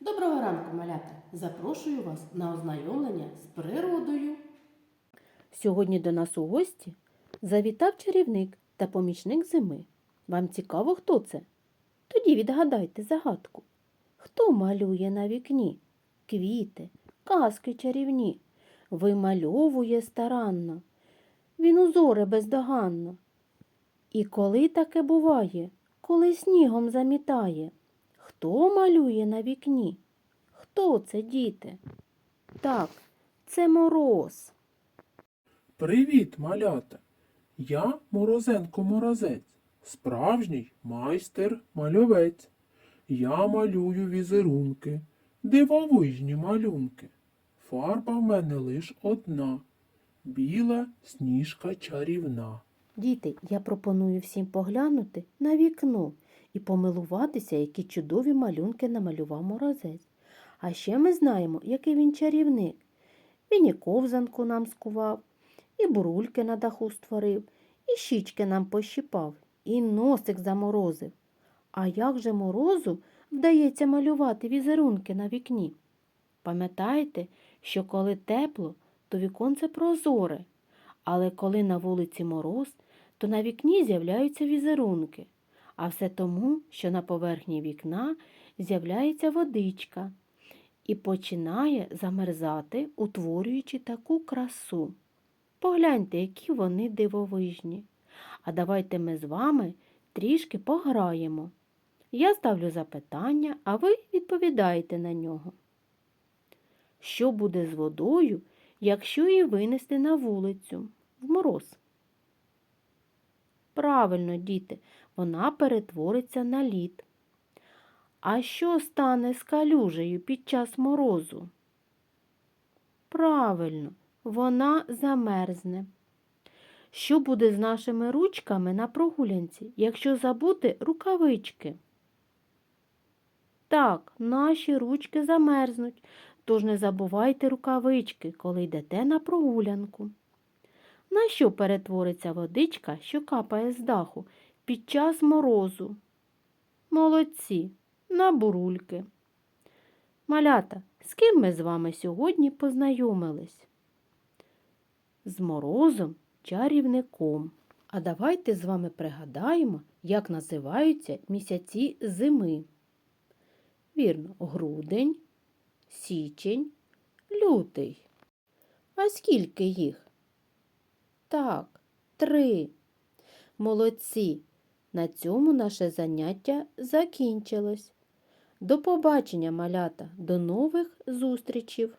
Доброго ранку, малята! Запрошую вас на ознайомлення з природою. Сьогодні до нас у гості завітав чарівник та помічник зими. Вам цікаво, хто це? Тоді відгадайте загадку. Хто малює на вікні? Квіти, казки чарівні, вимальовує старанно, він узоре бездоганно. І коли таке буває, коли снігом замітає, хто малює на вікні? Хто це, діти? Так, це мороз. Привіт, малята! Я Морозенко Морозець, справжній майстер мальовець. Я малюю візерунки, дивовижні малюнки. Фарба в мене лиш одна, біла сніжка чарівна. Діти, я пропоную всім поглянути на вікно і помилуватися, які чудові малюнки намалював морозець. А ще ми знаємо, який він чарівник. Він і ковзанку нам скував, і бурульки на даху створив, і щічки нам пощипав, і носик заморозив. А як же морозу вдається малювати візерунки на вікні? Пам'ятаєте, що коли тепло, то віконце прозоре, але коли на вулиці мороз, то на вікні з'являються візерунки, а все тому, що на поверхні вікна з'являється водичка і починає замерзати, утворюючи таку красу. Погляньте, які вони дивовижні. А давайте ми з вами трішки пограємо. Я ставлю запитання, а ви відповідаєте на нього. Що буде з водою, якщо її винести на вулицю в мороз? Правильно, діти, вона перетвориться на лід. А що стане з калюжею під час морозу? Правильно, вона замерзне. Що буде з нашими ручками на прогулянці, якщо забути рукавички? Так, наші ручки замерзнуть, тож не забувайте рукавички, коли йдете на прогулянку. На що перетвориться водичка, що капає з даху під час морозу? Молодці, на бурульки. Малята, з ким ми з вами сьогодні познайомились? З морозом чарівником. А давайте з вами пригадаємо, як називаються місяці зими. Вірно, грудень, січень, лютий. А скільки їх? Так, три. Молодці. На цьому наше заняття закінчилось. До побачення, малята, до нових зустрічів!